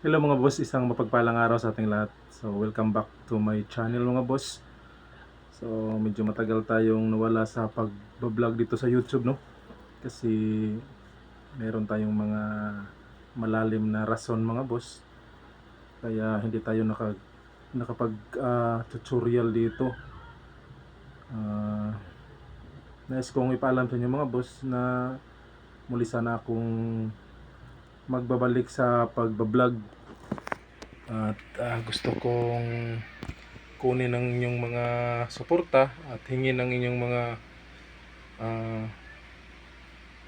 Hello mga boss, isang mapagpalang araw sa ating lahat. So welcome back to my channel mga boss. So medyo matagal tayong nawala sa pag-vlog dito sa YouTube no. Kasi meron tayong mga malalim na rason mga boss. Kaya hindi tayo naka nakapag ah, tutorial dito. Ah, nais kong ipaalam sa inyo mga boss na muli sana akong magbabalik sa pagbablog. At ah, gusto kong kunin ang inyong mga suporta at hingin ang inyong mga ah,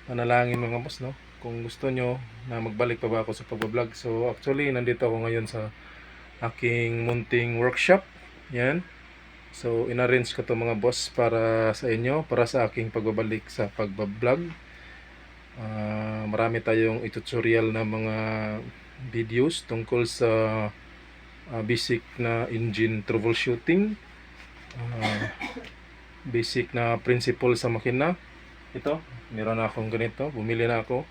panalangin mga boss no? Kung gusto nyo na magbalik pa ba ako sa pagbablog. So actually nandito ako ngayon sa aking munting workshop. Yan. So inarrange ko to mga boss para sa inyo para sa aking pagbabalik sa pagbablog Ah, marami tayong tutorial na mga videos tungkol sa ah, basic na engine troubleshooting, ah, basic na principle sa makina. Ito, meron na akong ganito, bumili na ako.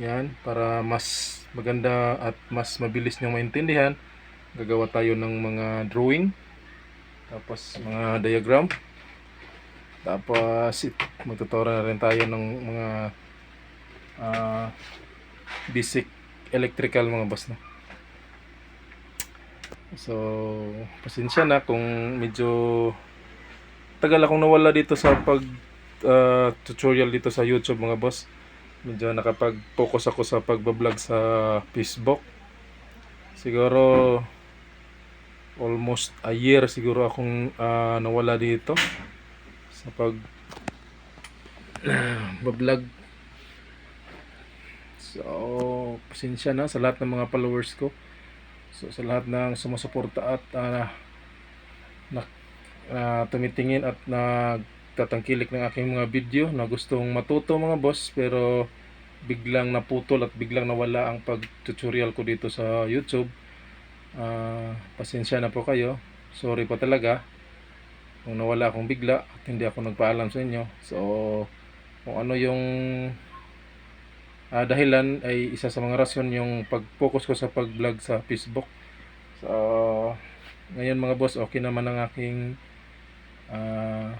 Yan, para mas maganda at mas mabilis nyo maintindihan, gagawa tayo ng mga drawing, tapos mga diagram, tapos magtuturo na rin tayo ng mga ah, basic electrical mga boss no. So, pasensya na kung medyo tagal akong nawala dito sa pag ah, tutorial dito sa YouTube mga boss. Medyo nakapag-focus ako sa pagbablog sa Facebook. Siguro almost a year siguro akong ah, nawala dito sa pag bablog So, pasensya na sa lahat ng mga followers ko. So, sa lahat ng sumusuporta at ah, na, ah, tumitingin at nagtatangkilik ng aking mga video na gustong matuto mga boss pero biglang naputol at biglang nawala ang pag-tutorial ko dito sa YouTube. Ah, pasensya na po kayo. Sorry po talaga kung nawala akong bigla at hindi ako nagpaalam sa inyo. So, kung ano yung Ah, dahilan ay isa sa mga rason yung pag-focus ko sa pag-vlog sa Facebook. So, ngayon mga boss, okay naman ang aking ah,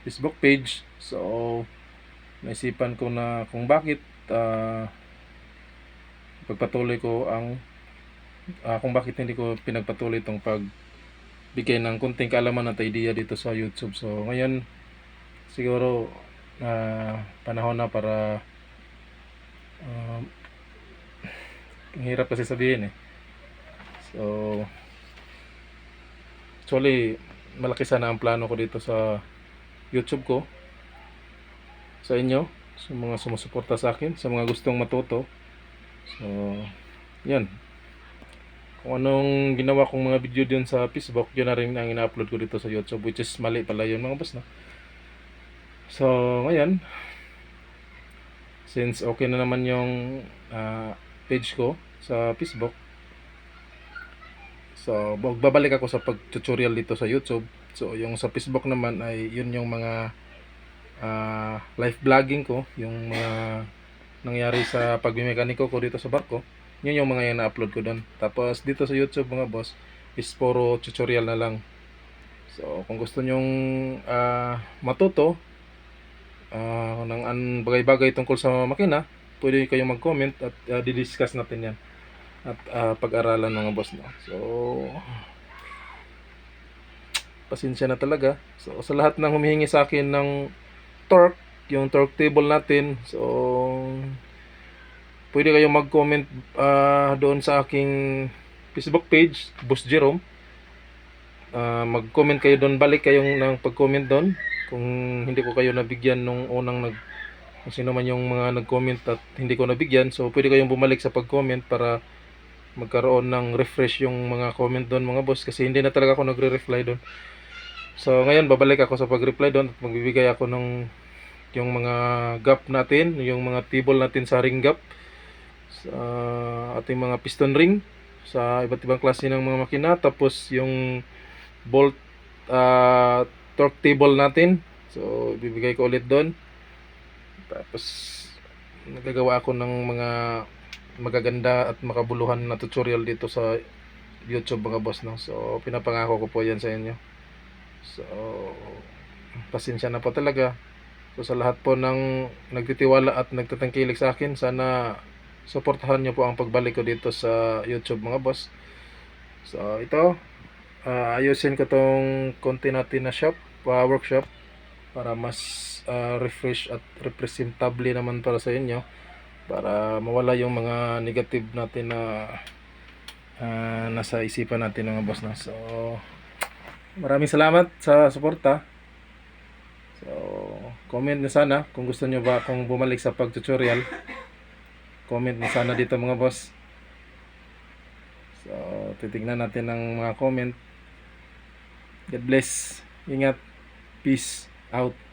Facebook page. So, naisipan ko na kung bakit ah, pagpatuloy ko ang ah, kung bakit hindi ko pinagpatuloy itong pagbigay ng kunting kaalaman at idea dito sa YouTube. So, ngayon siguro ah, panahon na para Um, ang hirap kasi sabihin eh. So, actually, malaki sana ang plano ko dito sa YouTube ko. Sa inyo, sa mga sumusuporta sa akin, sa mga gustong matuto. So, yan. Kung anong ginawa kong mga video dyan sa Facebook, yun na rin ang ina-upload ko dito sa YouTube, which is mali pala yun mga boss na. So, ngayon, since okay na naman yung ah, page ko sa Facebook. So babalik ako sa pag-tutorial dito sa YouTube. So yung sa Facebook naman ay yun yung mga ah, live vlogging ko. Yung mga nangyari sa pagmimekaniko ko dito sa barko. Yun yung mga yung na-upload ko doon tapos dito sa YouTube mga boss is puro tutorial na lang. So kung gusto nyong ah, matuto ah ng bagay-bagay tungkol sa makina, pwede kayong mag-comment at uh, di-discuss natin yan at ah, pag-aralan mga boss no. So pasensya na talaga. So sa lahat ng humihingi sa akin ng torque, yung torque table natin, so pwede kayong mag-comment ah, doon sa aking Facebook page, Boss Jerome. Ah, mag-comment kayo doon, balik kayong ng pag-comment doon kung hindi ko kayo nabigyan nung unang nag kung sino man yung mga nag-comment at hindi ko nabigyan so pwede kayong bumalik sa pag-comment para magkaroon ng refresh yung mga comment doon mga boss kasi hindi na talaga ako nagre-reply doon so ngayon babalik ako sa pag-reply doon at magbibigay ako ng yung mga gap natin yung mga table natin sa ring gap sa ating mga piston ring sa iba't ibang klase ng mga makina tapos yung bolt ah, torque table natin. So, bibigay ko ulit doon. Tapos, nagagawa ako ng mga magaganda at makabuluhan na tutorial dito sa YouTube mga boss no. So pinapangako ko po 'yan sa inyo. So pasensya na po talaga. So sa lahat po ng nagtitiwala at nagtatangkilik sa akin, sana suportahan niyo po ang pagbalik ko dito sa YouTube mga boss. So ito, ah, ayusin ko tong konti natin na shop, pa workshop para mas ah, refresh at representable naman para sa inyo para mawala yung mga negative natin na ah, nasa isipan natin mga boss na. So maraming salamat sa suporta. So comment nyo sana kung gusto nyo ba akong bumalik sa pag-tutorial. Comment nyo sana dito mga boss. So titignan natin ang mga comment. God bless. Ingat. Peace out.